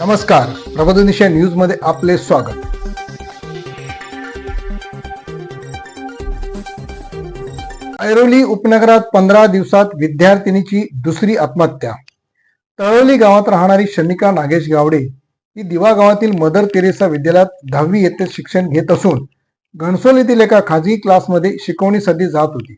नमस्कार. प्रबोधनिशा न्यूजमध्ये आपले स्वागत. ऐरोली उपनगरात पंधरा दिवसात विद्यार्थिनीची दुसरी आत्महत्या. तळोली गावात राहणारी शनिका नागेश गावडे ही दिवा गावातील मदर तेरेसा विद्यालयात दहावी येथे शिक्षण घेत असून घणसोल येथील एका खाजगी क्लासमध्ये शिकवणीसाठी जात होती.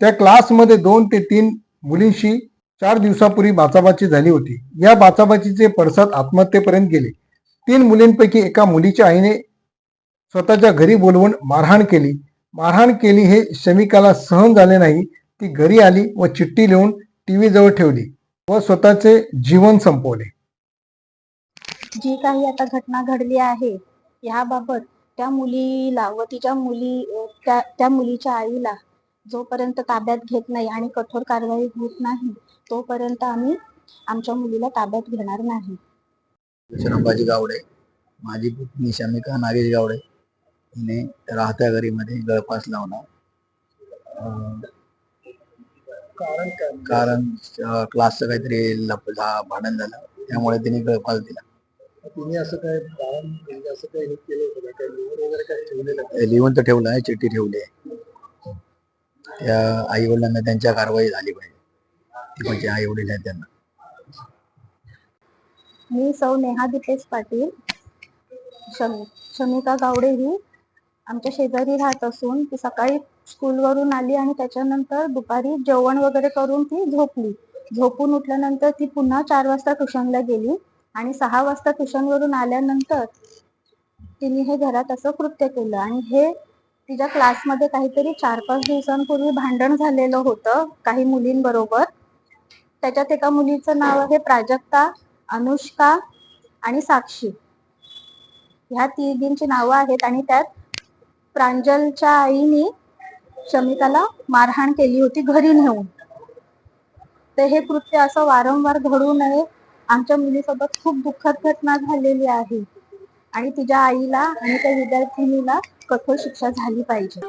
त्या क्लासमध्ये दोन ते तीन मुलींशी चार दिवसापूर्वी बाचाबाची झाली होती. या बाचाबाचीचे पडसाद आत्महत्येपर्यंत गेले. तीन मुलींपैकी एका मुलीच्या आईने स्वतःच्या घरी बोलवून मारहाण केली. मारहाण केली हे शमिकाला सहन झाले नाही. ती घरी आली व चिठ्ठी लिहून टीव्ही जवळ ठेवली व स्वतःचे जीवन संपवले. जी काही आता घटना घडली आहे याबाबत त्या मुलीला व तिच्या मुली त्या त्या मुलीच्या आईला जोपर्यंत ताब्यात घेत नाही आणि कठोर कारवाई होत नाही तोपर्यंत आम्ही आमच्या मुलीला ताब्यात घेणार नाही. संभाजी गावडे माझी पत्नी शमिका नागेश गावडे हिने राहत्या घरीमध्ये गळफास लावला. कारण अं, क्लासचं काहीतरी लप भांडण झालं. त्यामुळे तिने गळफास दिला. तुम्ही असं काय म्हणजे असं काही केलं होतं? काय वगैरे काय ठेवलेलं? लिहून तर ठेवलं आहे चिठ्ठी ठेवली आहे. त्या आई वडिलांना त्यांच्या कारवाई झाली पाहिजे. ती म्हणजे आई वडील आहेत त्यांना. मी सौ नेहा दिपेश पाटील. शमी शमिका गावडे ही आमच्या शेजारी राहत असून ती सकाळी स्कूलवरून आली आणि त्याच्यानंतर दुपारी जेवण वगैरे करून ती झोपली. झोपून उठल्यानंतर ती पुन्हा चार वाजता ट्युशनला गेली आणि सहा वाजता ट्युशनवरून आल्यानंतर तिने हे घरात असं कृत्य केलं आणि हे तिच्या क्लासमध्ये काहीतरी चार पाच दिवसांपूर्वी भांडण झालेलं होतं काही मुलींबरोबर. त्याच्यात एका मुलीचं नाव आहे प्राजक्ता अनुष्का आणि साक्षी. ह्या तिघींची नावं आहेत आणि त्यात प्रांजलच्या आईने शमिकाला मारहाण केली होती घरी नेऊन. तर हे कृत्य असं वारंवार घडू नये. आमच्या मुलीसोबत खूप दुःखद घटना झालेली आहे. आणि तिच्या आईला आणि त्या विद्यार्थिनीला कठोर शिक्षा झाली पाहिजे.